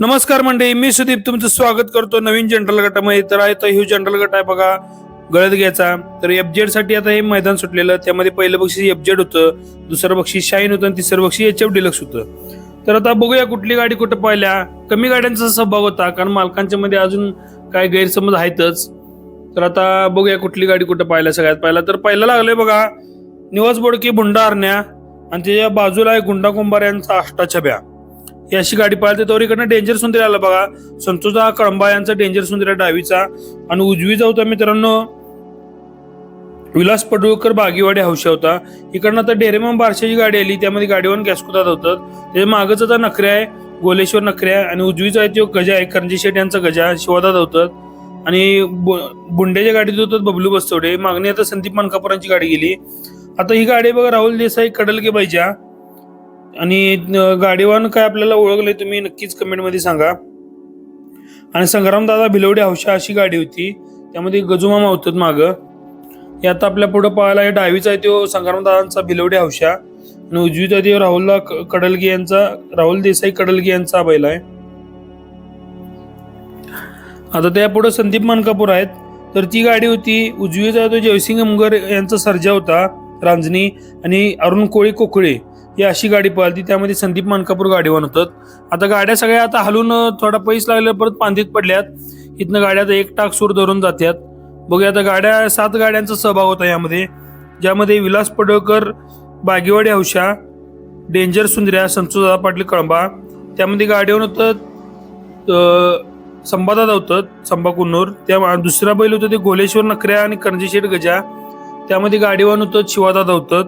नमस्कार मंडळी मी सुदीप तुमचं स्वागत करतो नवीन जनरल गटामध्ये. तर आहे तो ह्यू जनरल गट आहे बघा गळत घ्यायचा. तर एफजेडसाठी आता हे मैदान सुटलेलं त्यामध्ये पहिलं बक्षीस एफजेड होतं दुसरं बक्षीस शाईन होतं आणि तिसरं बक्षीस एच एफ डिलक्स होतं. तर आता बघूया कुठली गाडी कुठं पाहिल्या. कमी गाड्यांचा सहभाग होता कारण मालकांच्या मध्ये अजून काय गैरसमज आहेतच. तर आता बघूया कुठली गाडी कुठं पाहिल्या सगळ्यात पाहिला. तर पहिला लागलंय बघा निवास बोडके बुंडा हरण्या आणि त्याच्या बाजूला आहे गुंडा कुंभार यांचा आष्टा छब्या. ही अशी गाडी पाहिली तर इकडनं डेंजर सुंदर आला बघा. संतोषा कळंबा यांचा डेंजर सुंदर डावीचा. आणि उजवीचा होता मित्रांनो विलास पडुळकर बागेवाडी हौशा होता. इकडनं आता डेरेमन बारशाची गाडी आली त्यामध्ये गाडीवर गॅसकुदात होतात. त्याच्या मागच आता नखरे आहे गोलेश्वर नखरे आहे. आणि उजवीचा आहे तो गजा आहे करंजी शेट यांचा गजा शिवादात होतात. आणि बु- बुंडेच्या गाडीत होतात बबलू बस्तवडे मागणी आता संदीप मानकापुरांची गाडी गेली. आता ही गाडी बघा राहुल देसाई कडलगे पाहिजे आणि गाडीवान काय आपल्याला ओळखले तुम्ही नक्कीच कमेंटमध्ये सांगा. आणि संग्राम दादा भिलवडे हौशा अशी गाडी होती त्यामध्ये गजुमामा होतात मागं. हे आता आपल्या पुढं पाहायला हे डावीचा आहे तो संग्राम दादांचा भिलवडे हौशा. आणि उजवीचा तो राहुलला क- कडलगे यांचा राहुल देसाई कडलगे यांचा बैल आहे. आता त्या पुढे संदीप मानकापूर आहेत. तर ती गाडी होती उजवीचा तो जयसिंग अमगर यांचा सर्जा होता रांजणी आणि अरुण कोळी कोकळे ही अशी गाडी पळाली त्यामध्ये संदीप मानकापूर गाडीवान होतात आता गाड्या सगळ्या आता हलून थोडा पैस लागल्या परत पांदीत पडल्यात. इथनं गाड्या आता एक टाक सूर धरून जात्यात. बघूया आता गाड्या सात गाड्यांचा सहभाग होता यामध्ये. ज्यामध्ये विलास पडळकर बागेवाडी हौशा डेंजर सुंदऱ्या संतोषदा पाटील कळंबा. त्यामध्ये गाडीवर होतं अं, संबादात होतं संबा कुन्नूर. त्या दुसरा बैल होतं ते घोलेश्वर नखऱ्या आणि करंजीशेठ गजा. त्यामध्ये गाडीवान होतं शिवादादा होतं.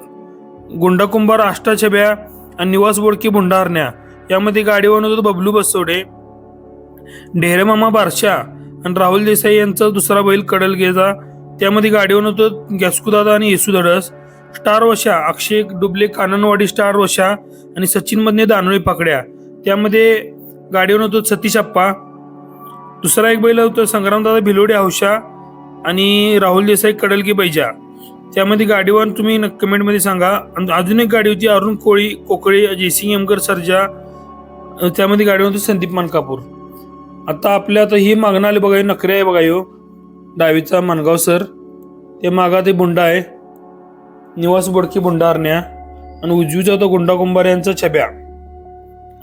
गुंडा कुंभार आष्टा छब्या आणि निवास बोडकी भुंडारण्या. यामध्ये गाडीवान होतं बबलू बसवडे ढेरेमामा बारशा आणि राहुल देसाई यांचा दुसरा बैल कडल गेजा. त्यामध्ये गाडीवान होतो गॅस्कुदादा आणि येसू धडस. स्टार वशा अक्षय डुबले काननवाडी स्टार वशा आणि सचिन मधने दानोळी पाकड्या. त्यामध्ये गाडीवर होतो सतीश अप्पा. दुसरा एक बैल होतो संग्रामदादा भिलोडे हौशा आणि राहुल देसाई कडलगी बैजा. त्यामध्ये गाडीवर तुम्ही कमेंटमध्ये सांगा. आणि अजून एक गाडी होती अरुण कोळी कोकळे जयसिंग एमकर सरजा. त्यामध्ये गाडी होती संदीप मानकापूर. आता आपल्या आता ही मागणं आली बघा नखरे आहे बघा यो डावीचा मानगाव सर. ते मागा ते बुंडा आहे. निवास बोडकी बुंडा अरण्या आणि उजवीचा होता गुंडा कुंभार यांचा छब्या.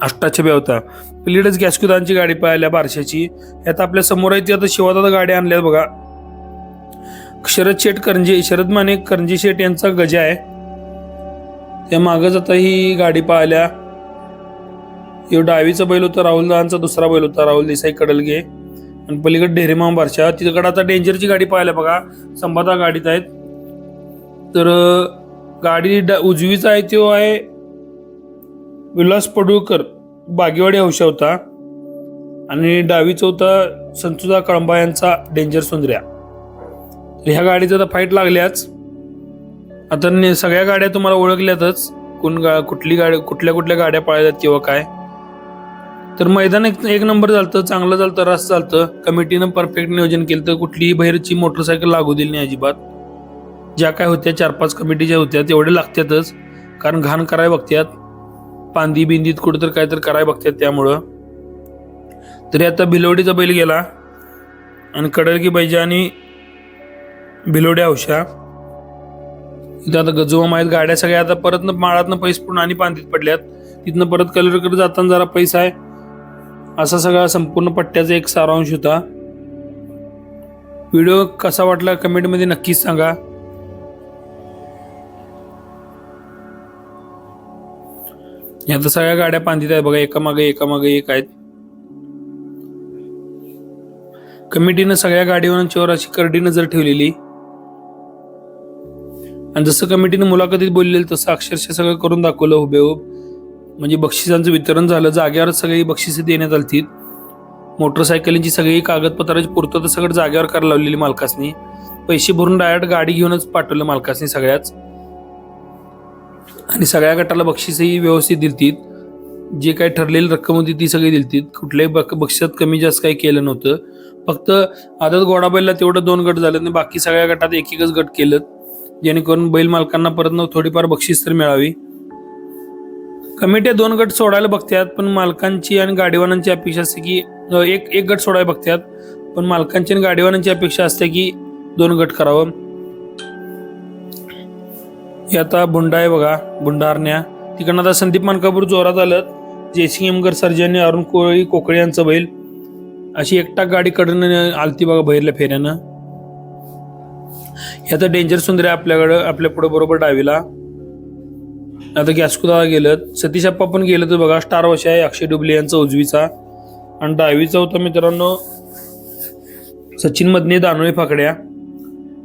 अष्टा छब्या होता. पलीकडेच गॅस्कुदांची गाडी पाहिल्या बारशाची. यात आपल्यासमोर आहे ती आता शिवादादा गाडी आणल्या बघा. शरद शेठ करंजी शरद माने करंजे शेठ यांचा गजा आहे. त्या मागच आता ही गाडी पाहिल्या. यो डावीचा बैल होता राहुल दादांचा दुसरा बैल होता राहुल देसाई कडलगे आणि पलीकडे ढेरेमा बारशा तिकडे आता डेंजरची गाडी पाहायला बघा. संभादा गाडीत आहेत. तर गाडी ड- उजवीचा आहे तो आहे विलास पडुळकर. बागेवाडी हौशा होता. आणि डावीचा होता संतुदा कळंबा यांचा डेंजर सुंदर्या ह्या गाडीचं तर फाईट लागल्याच. आता ने- सगळ्या गाड्या तुम्हाला ओळखल्यातच कोण गा कुठली गाडी कुठल्या कुठल्या गाड्या पाळल्यात किंवा काय. तर मैदान एक एक नंबर झालं चांगलं चालतं रस चालतं कमिटीनं परफेक्ट नियोजन केलं तर कुठलीही बाहेरची मोटरसायकल लागू दिली नाही अजिबात. ज्या काय होत्या चार पाच कमिटी ज्या होत्या तेवढे लागतातच कारण घाण कराय बघत्यात. पांदी बिंदीत कुठं तर काय तर कराय बघतात त्यामुळं. तरी आता भिलवडीचा बैल गेला. आणि कडलकी पाहिजे आणि भिलोड्या औषा. इथं आता गजोमा आहेत गाड्या सगळ्या आता परत माळातनं पैस पूर्ण आणि पांतीत पडल्यात. तिथनं परत कलरकडे जाताना जरा पैसा आहे. असा सगळा संपूर्ण पट्ट्याचा एक सारांश होता. व्हिडिओ कसा वाटला कमेंटमध्ये नक्कीच सांगा. या तर सगळ्या गाड्या पांधित आहेत बघा एका मागे एका मागे एक आहेत. कमिटीनं सगळ्या गाडीवांच्यावर अशी करडी नजर ठेवलेली आणि जसं कमिटीनं मुलाखतीत बोललेलं तसं अक्षरशः सगळं करून दाखवलं हुबेहूब. म्हणजे बक्षिसांचं वितरण झालं जाग्यावर सगळी बक्षिसं देण्यात आलती मोटरसायकलींची सगळी कागदपत्राची पूर्तता सगळं जाग्यावर करायला लावलेली मालकासनी. पैसे भरून डायरेक्ट गाडी घेऊनच पाठवलं मालकासनी सगळ्याच. आणि सगळ्या गटाला बक्षीसही व्यवस्थित दिलतीत जे काही ठरलेली रक्कम होती ती सगळी दिलतीत कुठल्याही बक बक्षिसात कमी जास्त काही केलं नव्हतं. फक्त आदत गोडाबाईला तेवढं दोन गट झाले आणि बाकी सगळ्या गटात एक एकच गट केलं जेणेकरून बैल मालकांना परत थोडीफार बक्षीस तर मिळावी. कमिट्या दोन गट सोडायला बघतात पण मालकांची आणि गाडीवानांची अपेक्षा असते की एक एक गट सोडायला बघतात पण मालकांची आणि गाडीवानांची अपेक्षा असते की दोन गट करावं. हे आता बुंडा आहे बघा बुंडारण्या तिकडनं आता संदीप मानकापूर जोरात आलं. जयसिंग एमगर सर्जनी अरुण कोळी कोकळे यांचं बैल. अशी एकटा गाडी कडून आलती बघा बाहेरल्या फेऱ्यानं. आता डेंजर सुंदर आहे आपल्याकडं आपल्या पुढे बरोबर डावीला. आता गॅसकुदा गेलं सतीश अप्पा पण गेलं तर बघा स्टार वश आहे अक्षय डुबले यांचा उजवीचा. आणि डावीचा होता मित्रांनो सचिन मदने दानोळी फाकड्या.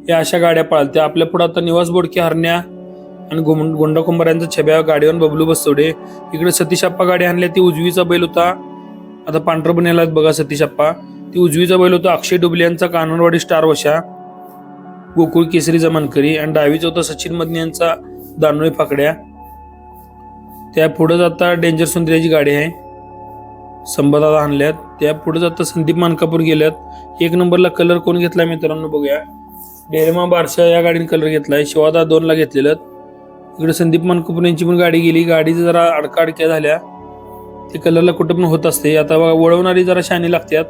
या अशा गाड्या पाळत्या आपल्या पुढे आता निवास बोडके हरण्या आणि गुम गोंडा कुंभार छब्या गाडीवर बबलू बसवडे. इकडे सतीश अप्पा गाडी आणल्या ती उजवीचा बैल होता. आता पांढरं पण बघा सतीश अप्पा. ती उजवीचा बैल होता अक्षय डुबले यांचा काननवाडी स्टार वशा. गोकुळ केसरी जमानकरी आणि डावीचा होता सचिन मदने यांचा दानोळी फाकड्या. त्या पुढे जाता डेंजर सुंदर्याची गाडी आहे. संबदादा आणल्यात. त्या पुढे जाता संदीप मानकापूर गेल्यात. एक नंबरला कलर कोण घेतला मित्रांनो बघूया. डेरेमा बारशा या गाडीने कलर घेतला आहे शिवादा दोनला घेतलेलं. इकडे संदीप मानकापूर यांची पण गाडी गेली. गाडी जरा अडकाअडक्या झाल्या. ते कलरला कुठं पण होत असते. आता बघा वळवणारी जरा शानी लागतात.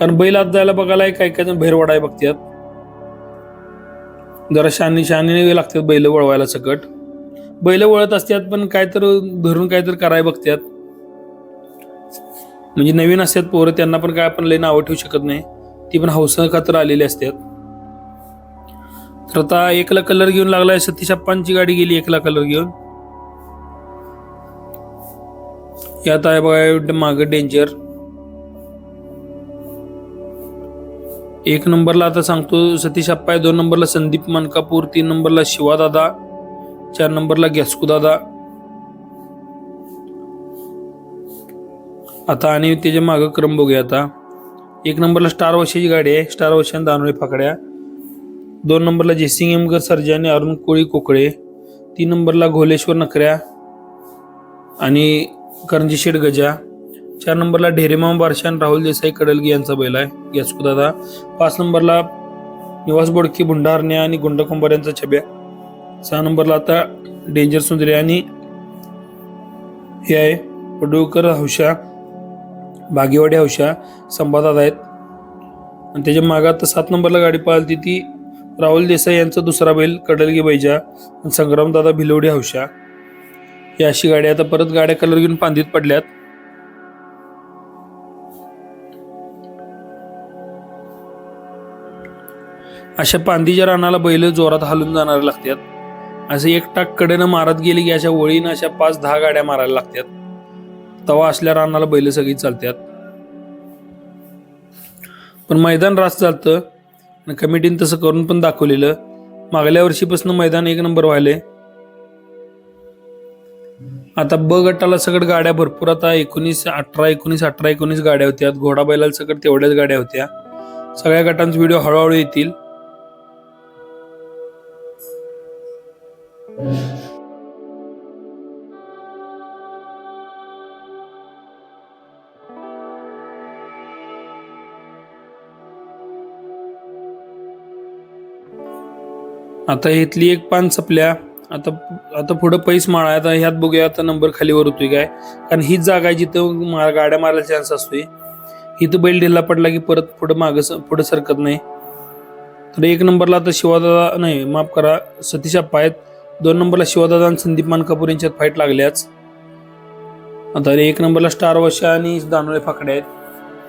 कारण बैल आत जायला बघायला काय काय जण बाहेर वडाय बघतात. जरा शानी शानीने लागतात बैल वळवायला सकट. बैल वळत असतात पण काय तर धरून काय तर कराय बघतात. म्हणजे नवीन असतात पोरं त्यांना पण काय आपण लई नावं ठेवू शकत नाही. ती पण हौसा खातर आलेली असतात. तर आता एकला कलर घेऊन लागलाय सतीश अप्पांची गाडी गेली एकला कलर घेऊन. यात आहे बघा मागं डेंजर एक नंबरला आता सांगतो सतीश अप्पा आहे दोन नंबरला संदीप मनकापूर तीन नंबरला शिवादादा चार नंबरला गॅस्कू दादा. आता आणि त्याच्या मागं क्रम बघूया आता. एक नंबरला स्टार वशाची गाडी आहे स्टार वशान दानोळी फाकड्या. दोन नंबरला जयसिंग एमगर आणि अरुण कोळी कोकळे तीन नंबरला घोलेश्वर नकऱ्या आणि करंजी शेठ गजा. चार नंबरला ढेरेमाम बारशान राहुल देसाई कडलगी यांचा बैल आहे. गॅस्कू दादा पाच नंबरला निवास बोडकी भुंडारण्या आणि गुंडकुंभार यांचा छब्या सहा नंबरला आता डेंजर सुंदरे आणि हे आहे पडुळकर हौशा बागेवाडी हौशा संवादात आहेत. आणि त्याच्या मागात आता सात नंबरला गाडी पाळती ती राहुल देसाई यांचा दुसरा बैल कडलगी बैजा आणि संग्रामदादा भिलवडी हौशा. ही अशी गाडी आता परत गाड्या कलर घेऊन पांदीत पडल्यात. अशा पांदीच्या रानाला बैल जोरात हालून जाणारे लागतात. असे एक टाक कडेनं मारत गेली की अशा वळीनं अशा पाच दहा गाड्या मारायला लागतात. तवा असल्या रानाला बैल सगळी चालतात. पण मैदान रास चालतं आणि कमिटीनं तसं करून पण दाखवलेलं. मागल्या वर्षीपासून मैदान एक नंबर व्हायले आता ब गटाला सगळं गाड्या भरपूर आता एकोणीस अठरा एकोणीस अठरा एकोणीस गाड्या होत्या. घोडा बैलाला सगळं तेवढ्याच गाड्या होत्या. सगळ्या गटांचे व्हिडिओ हळूहळू येतील. आता इथली एक पान सपल्या. आता आता पुढं पैस माळा. आहे. आता ह्यात बघूया आता नंबर खालीवर होतोय काय. कारण हीच जागा आहे जिथं मा- गाड्या मारायला चान्स असतोय. इथं बैल ढिल्ला पडला की परत पुढं माग पुढं सरकत नाही. तर एक नंबरला आता शिवादादा नाही माफ करा सतीश अप्पा आहेत. दोन नंबरला शिवादादा आणि संदीप मानकापूर यांच्यात फाईट लागल्याच. आता एक नंबरला स्टार वशा आणि दानोळे फाकडे आहेत.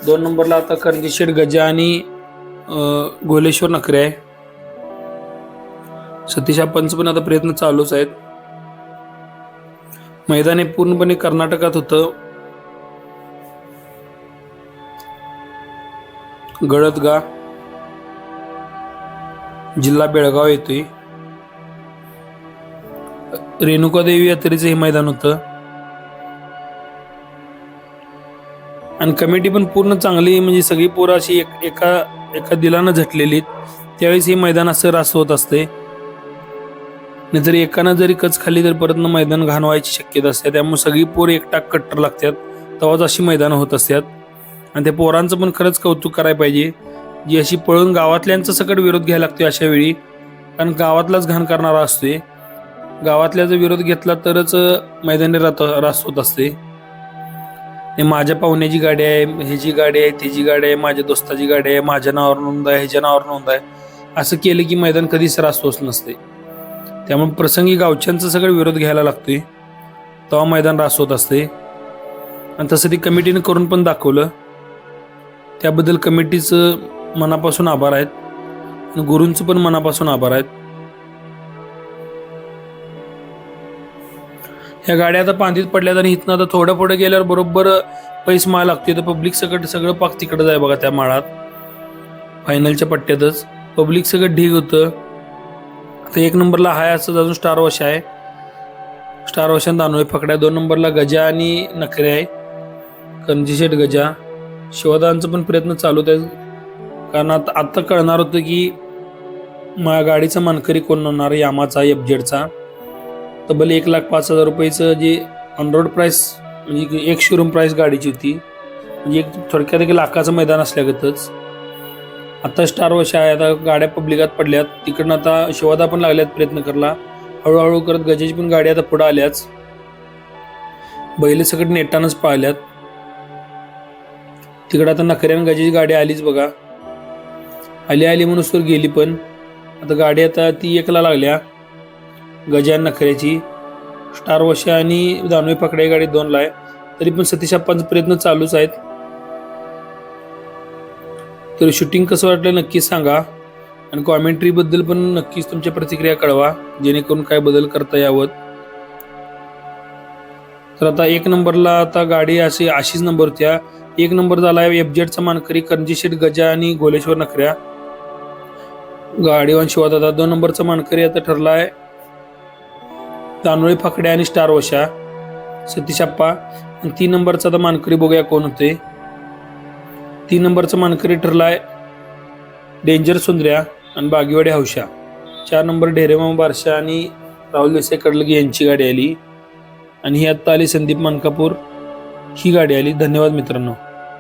दोन नंबरला आता करंजी शेठ गजा आणि गोलेश्वर नखरे आहे. सतीश पंच पण आता प्रयत्न चालूच आहेत. मैदान हे पूर्णपणे कर्नाटकात होतं. गळतगा जिल्हा बेळगाव येतोय. रेणुकादेवी यात्रेचं हे मैदान होतं. आणि कमिटी पण पूर्ण चांगली म्हणजे सगळी पोरं अशी एक एका एका दिलानं झटलेली त्यावेळेस हे मैदान असं रास होत असते. नाहीतर एकानं जरी कच खाली तर परत मैदान घाण व्हायची शक्यता असते. त्यामुळे सगळी पोरं एकटाक कट्टर लागतात. तेव्हाच अशी मैदानं होत असतात. आणि त्या पोरांचं पण खरंच कौतुक करायला पाहिजे. जी अशी पळून गावातल्यांचा सकट विरोध घ्यायला लागतोय अशा वेळी. कारण गावातलाच घाण करणारा असतोय. गावातल्या जर विरोध घेतला तरच मैदानी रात रास होत असते. माझ्या पाहुण्याची गाडी आहे ह्याची गाडी आहे त्याची गाडी आहे माझ्या दोस्ताची गाडी आहे माझ्या नावावर नोंद आहे ह्याच्या नावावर नोंद आहे. असं केलं की मैदान कधीच रास होत नसते. त्यामुळे प्रसंगी गावच्यांचा सगळं विरोध घ्यायला लागतोय. तेव्हा मैदान रास होत असते. आणि तसं ती कमिटीने करून पण दाखवलं. त्याबद्दल कमिटीचं मनापासून आभार आहेत. आणि गुरूंचं पण मनापासून आभार आहेत. ह्या गाड्या आता पांदीत पडल्यात आणि इथनं आता थोडं पुढे गेल्यावर बरोबर पैस माळ लागते तर पब्लिक सगळं सगळं पाक तिकडं जाय बघा त्या माळात. फायनलच्या पट्ट्यातच. पब्लिक सगळं ढीग होतं. आता एक नंबरला हाय असं अजून स्टार वॉश आहे. स्टार वॉशन दानोय फकड्या दोन नंबरला गजा आणि नखरे आहे. कंजीशेट गजा. शिवदांचा पण प्रयत्न चालू आहे. कारण आता आत्ता कळणार होतं की मा गाडीचा मानकरी कोण होणार? यामाचा एफजेडचा तब्बल एक लाख पाच हजार रुपयेचं जे ऑनरोड प्राईस म्हणजे एक शोरूम प्राईस गाडीची होती म्हणजे एक थोडक्यात एक लाखाचं मैदान असल्यागतच. आता स्टार वर्ष आहे आता गाड्या पब्लिकात पडल्यात. तिकडनं आता शिवादा पण लागल्यात प्रयत्न करला हळूहळू करत गजेची पण गाडी आता पुढं आल्याच बैल सगळं नेटानंच पाळल्यात तिकडं आता नखऱ्यानं गजेची गाडी आलीच बघा. आली आली म्हणून सर गेली पण. आता गाडी आता ती एकला लागल्या. गजान नखऱ्याची स्टार वशा आणि दानवे पकडे गाडी दोनला आहे. तरी पण सतीश अप्पांचे प्रयत्न चालूच आहेत. तर शूटिंग कसं वाटलं नक्कीच सांगा. आणि कॉमेंट्रीबद्दल पण नक्कीच तुमच्या प्रतिक्रिया कळवा. जेणेकरून काय बदल करता यावं. तर आता एक नंबरला आता गाडी अशी अशीच नंबर होत्या. एक नंबर झाला आहे एफजेडचा मानकरी करंजीशेट गजा आणि गोलेश्वर नखऱ्या. गाडीवान आता दोन नंबरचा मानकरी आता ठरला आहे. तांदुळी फाकडे आणि स्टार वशा. सतीश अप्पा आणि तीन नंबरचा आता मानकरी बघूया कोण होते. तीन नंबरचा मानकरी ठरलाय डेंजर सुंदऱ्या आणि बागीवाडी हौशा. चार नंबर ढेरेमाम बारशा आणि राहुल देसाई कडलगी यांची गाडी आली. आणि ही आत्ता आली संदीप मानकापूर. ही गाडी आली. धन्यवाद मित्रांनो.